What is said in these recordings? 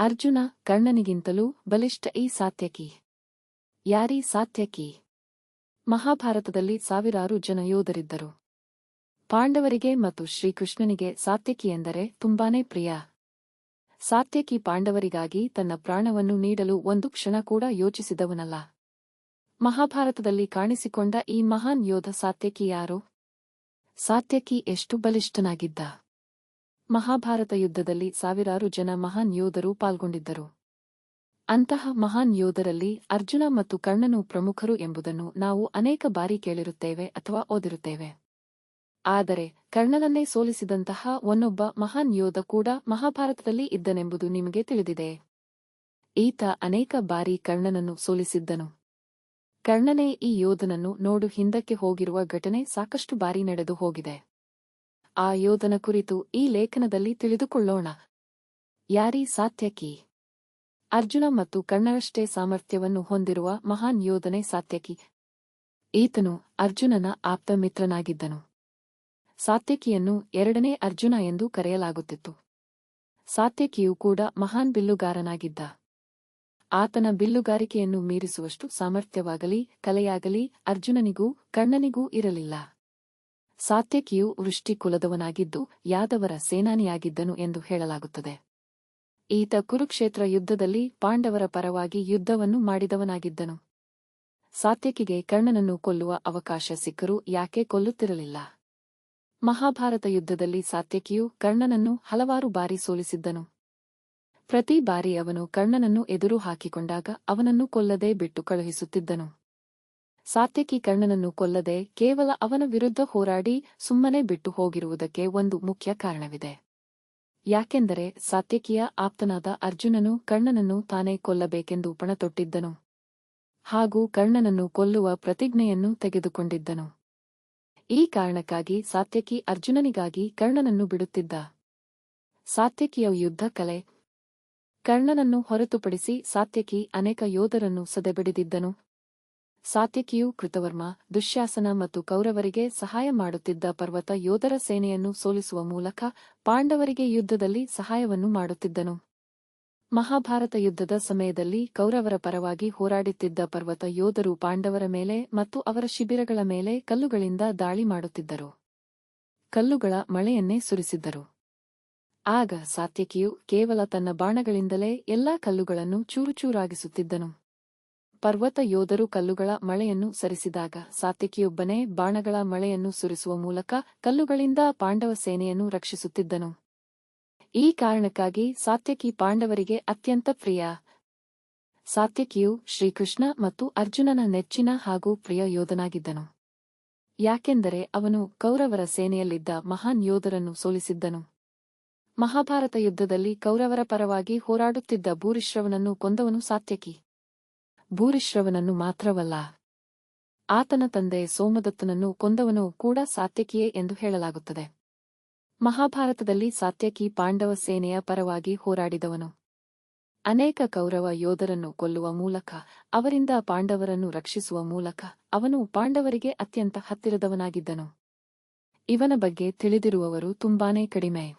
ಅರ್ಜುನ ಕರ್ಣನಿಗಿಂತಲೂ ಬಲಿಷ್ಠ ಈ ಸಾತ್ಯಕಿ ಯಾರೀ ಸಾತ್ಯಕಿ ಮಹಾಭಾರತದಲ್ಲಿ ಸಾವಿರಾರು ಜನ ಯೋಧರಿದ್ದರು. ಪಾಂಡವರಿಗೆ ಮತ್ತು ಶ್ರೀಕೃಷ್ಣನಿಗೆ ಸಾತ್ಯಕಿ ಎಂದರೆ ತುಂಬಾನೇ ಪ್ರಿಯ. ಸಾತ್ಯಕಿ ಪಾಂಡವರಿಗಾಗಿ ತನ್ನ ಪ್ರಾಣವನ್ನು ನೀಡಲು ಒಂದು ಕ್ಷಣ ಕೂಡ ಯೋಚಿಸಿದವನಲ್ಲ. ಮಹಾಭಾರತದಲ್ಲಿ ಕಾಣಿಸಿಕೊಂಡ ಈ ಮಹಾನ್ ಯೋಧ ಸಾತ್ಯಕಿ ಯಾರು? ಸಾತ್ಯಕಿ ಎಷ್ಟು ಬಲಿಷ್ಠನಾಗಿದ್ದ? ಮಹಾಭಾರತ ಯುದ್ಧದಲ್ಲಿ ಸಾವಿರಾರು ಜನ ಮಹಾನ್ ಯೋಧರು ಪಾಲ್ಗೊಂಡಿದ್ದರು. ಅಂತಹ ಮಹಾನ್ ಯೋಧರಲ್ಲಿ ಅರ್ಜುನ ಮತ್ತು ಕರ್ಣನು ಪ್ರಮುಖರು ಎಂಬುದನ್ನು ನಾವು ಅನೇಕ ಬಾರಿ ಕೇಳಿರುತ್ತೇವೆ ಅಥವಾ ಓದಿರುತ್ತೇವೆ. ಆದರೆ ಕರ್ಣನನ್ನೇ ಸೋಲಿಸಿದಂತಹ ಒನ್ನೊಬ್ಬ ಮಹಾನ್ ಯೋಧ ಕೂಡ ಮಹಾಭಾರತದಲ್ಲಿ ಇದ್ದನೆಂಬುದು ನಿಮಗೆ ತಿಳಿದಿದೆ. ಈತ ಅನೇಕ ಬಾರಿ ಕರ್ಣನನ್ನು ಸೋಲಿಸಿದ್ದನು. ಕರ್ಣನೇ ಈ ಯೋಧನನ್ನು ನೋಡು ಹಿಂದಕ್ಕೆ ಹೋಗಿರುವ ಘಟನೆ ಸಾಕಷ್ಟು ಬಾರಿ ನಡೆದು ಹೋಗಿದೆ. ಆ ಯೋಧನ ಕುರಿತು ಈ ಲೇಖನದಲ್ಲಿ ತಿಳಿದುಕೊಳ್ಳೋಣ. ಯಾರೀ ಸಾತ್ಯಕಿ? ಅರ್ಜುನ ಮತ್ತು ಕರ್ಣರಷ್ಟೇ ಸಾಮರ್ಥ್ಯವನ್ನು ಹೊಂದಿರುವ ಮಹಾನ್ ಯೋಧನೆ ಸಾತ್ಯಕಿ. ಈತನು ಅರ್ಜುನನ ಆಪ್ತ ಮಿತ್ರನಾಗಿದ್ದನು. ಸಾತ್ಯಕಿಯನ್ನು ಎರಡನೇ ಅರ್ಜುನ ಎಂದು ಕರೆಯಲಾಗುತ್ತಿತ್ತು. ಸಾತ್ಯಕಿಯು ಕೂಡ ಮಹಾನ್ ಬಿಲ್ಲುಗಾರನಾಗಿದ್ದ. ಆತನ ಬಿಲ್ಲುಗಾರಿಕೆಯನ್ನು ಮೀರಿಸುವಷ್ಟು ಸಾಮರ್ಥ್ಯವಾಗಲಿ, ಕಲೆಯಾಗಲಿ ಅರ್ಜುನನಿಗೂ ಕರ್ಣನಿಗೂ ಇರಲಿಲ್ಲ. ಸಾತ್ಯಕಿಯು ವೃಷ್ಟಿ ಕುಲದವನಾಗಿದ್ದು ಯಾದವರ ಸೇನಾನಿಯಾಗಿದ್ದನು ಎಂದು ಹೇಳಲಾಗುತ್ತದೆ. ಈತ ಕುರುಕ್ಷೇತ್ರ ಯುದ್ಧದಲ್ಲಿ ಪಾಂಡವರ ಪರವಾಗಿ ಯುದ್ಧವನ್ನು ಮಾಡಿದವನಾಗಿದ್ದನು. ಸಾತ್ಯಕಿಗೆ ಕರ್ಣನನ್ನು ಕೊಲ್ಲುವ ಅವಕಾಶ ಸಿಕ್ಕರೂ ಯಾಕೆ ಕೊಲ್ಲುತ್ತಿರಲಿಲ್ಲ? ಮಹಾಭಾರತ ಯುದ್ಧದಲ್ಲಿ ಸಾತ್ಯಕಿಯು ಕರ್ಣನನ್ನು ಹಲವಾರು ಬಾರಿ ಸೋಲಿಸಿದ್ದನು. ಪ್ರತಿ ಬಾರಿ ಅವನು ಕರ್ಣನನ್ನು ಎದುರು ಹಾಕಿಕೊಂಡಾಗ ಅವನನ್ನು ಕೊಲ್ಲದೆ ಬಿಟ್ಟು ಕಳುಹಿಸುತ್ತಿದ್ದನು. ಸಾತ್ಯಕಿ ಕರ್ಣನನ್ನು ಕೊಲ್ಲದೆ ಕೇವಲ ಅವನ ವಿರುದ್ಧ ಹೋರಾಡಿ ಸುಮ್ಮನೆ ಬಿಟ್ಟು ಹೋಗಿರುವುದಕ್ಕೆ ಒಂದು ಮುಖ್ಯ ಕಾರಣವಿದೆ. ಯಾಕೆಂದರೆ ಸಾತ್ಯಕಿಯ ಆಪ್ತನಾದ ಅರ್ಜುನನು ಕರ್ಣನನ್ನು ತಾನೇ ಕೊಲ್ಲಬೇಕೆಂದು ಪಣತೊಟ್ಟಿದ್ದನು. ಹಾಗೂ ಕರ್ಣನನ್ನು ಕೊಲ್ಲುವ ಪ್ರತಿಜ್ಞೆಯನ್ನು ತೆಗೆದುಕೊಂಡಿದ್ದನು. ಈ ಕಾರಣಕ್ಕಾಗಿ ಸಾತ್ಯಕಿ ಅರ್ಜುನನಿಗಾಗಿ ಕರ್ಣನನ್ನು ಬಿಡುತ್ತಿದ್ದ. ಸಾತ್ಯಕಿಯ ಯುದ್ಧ ಕಲೆ. ಕರ್ಣನನ್ನು ಹೊರತುಪಡಿಸಿ ಸಾತ್ಯಕಿ ಅನೇಕ ಯೋಧರನ್ನು ಸದೆಬಡಿದಿದ್ದನು. ಸಾತ್ಯಕಿಯು ಕೃತವರ್ಮ, ದುಶ್ಯಾಸನ ಮತ್ತು ಕೌರವರಿಗೆ ಸಹಾಯ ಮಾಡುತ್ತಿದ್ದ ಪರ್ವತ ಯೋಧರ ಸೇನೆಯನ್ನು ಸೋಲಿಸುವ ಮೂಲಕ ಪಾಂಡವರಿಗೆ ಯುದ್ಧದಲ್ಲಿ ಸಹಾಯವನ್ನು ಮಾಡುತ್ತಿದ್ದನು. ಮಹಾಭಾರತ ಯುದ್ಧದ ಸಮಯದಲ್ಲಿ ಕೌರವರ ಪರವಾಗಿ ಹೋರಾಡುತ್ತಿದ್ದ ಪರ್ವತ ಯೋಧರು ಪಾಂಡವರ ಮೇಲೆ ಮತ್ತು ಅವರ ಶಿಬಿರಗಳ ಮೇಲೆ ಕಲ್ಲುಗಳಿಂದ ದಾಳಿ ಮಾಡುತ್ತಿದ್ದರು. ಕಲ್ಲುಗಳ ಮಳೆಯನ್ನೇ ಸುರಿಸಿದ್ದರು. ಆಗ ಸಾತ್ಯಕಿಯು ಕೇವಲ ತನ್ನ ಬಾಣಗಳಿಂದಲೇ ಎಲ್ಲಾ ಕಲ್ಲುಗಳನ್ನು ಚೂರುಚೂರಾಗಿಸುತ್ತಿದ್ದನು. ಪರ್ವತ ಯೋಧರು ಕಲ್ಲುಗಳ ಮಳೆಯನ್ನು ಸರಿಸಿದಾಗ ಸಾತ್ಯಕಿಯೊಬ್ಬನೇ ಬಾಣಗಳ ಮಳೆಯನ್ನು ಸುರಿಸುವ ಮೂಲಕ ಕಲ್ಲುಗಳಿಂದ ಪಾಂಡವ ಸೇನೆಯನ್ನು ರಕ್ಷಿಸುತ್ತಿದ್ದನು. ಈ ಕಾರಣಕ್ಕಾಗಿ ಸಾತ್ಯಕಿ ಪಾಂಡವರಿಗೆ ಅತ್ಯಂತ ಪ್ರಿಯ. ಸಾತ್ಯಕಿಯು ಶ್ರೀಕೃಷ್ಣ ಮತ್ತು ಅರ್ಜುನನ ನೆಚ್ಚಿನ ಹಾಗೂ ಪ್ರಿಯ ಯೋಧನಾಗಿದ್ದನು. ಯಾಕೆಂದರೆ ಅವನು ಕೌರವರ ಸೇನೆಯಲ್ಲಿದ್ದ ಮಹಾನ್ ಯೋಧರನ್ನು ಸೋಲಿಸಿದ್ದನು. ಮಹಾಭಾರತ ಯುದ್ಧದಲ್ಲಿ ಕೌರವರ ಪರವಾಗಿ ಹೋರಾಡುತ್ತಿದ್ದ ಭೂರಿಶ್ರವನನ್ನು ಕೊಂದವನು ಸಾತ್ಯಕಿ. ಭೂರಿಶ್ರವನನ್ನು ಮಾತ್ರವಲ್ಲ. ಆತನ ತಂದೆ ಸೋಮದತ್ತನನ್ನು ಕೊಂದವನು ಕೂಡ ಸಾತ್ಯಕಿಯೇ ಎಂದು ಹೇಳಲಾಗುತ್ತದೆ. ಮಹಾಭಾರತದಲ್ಲಿ ಸಾತ್ಯಕಿ ಪಾಂಡವ ಸೇನೆಯ ಪರವಾಗಿ ಹೋರಾಡಿದವನು. ಅನೇಕ ಕೌರವ ಯೋಧರನ್ನು ಕೊಲ್ಲುವ ಮೂಲಕ, ಅವರಿಂದ ಪಾಂಡವರನ್ನು ರಕ್ಷಿಸುವ ಮೂಲಕ ಅವನು ಪಾಂಡವರಿಗೆ ಅತ್ಯಂತ ಹತ್ತಿರದವನಾಗಿದ್ದನು. ಇವನ ಬಗ್ಗೆ ತಿಳಿದಿರುವವರು ತುಂಬಾನೇ ಕಡಿಮೆ.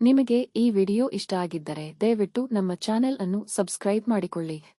ನಿಮಗೆ ಈ ವಿಡಿಯೋ ಇಷ್ಟ ಆಗಿದ್ದರೆ ದಯವಿಟ್ಟು ನಮ್ಮ ಚಾನೆಲ್ ಅನ್ನು ಸಬ್ಸ್ಕ್ರೈಬ್ ಮಾಡಿಕೊಳ್ಳಿ.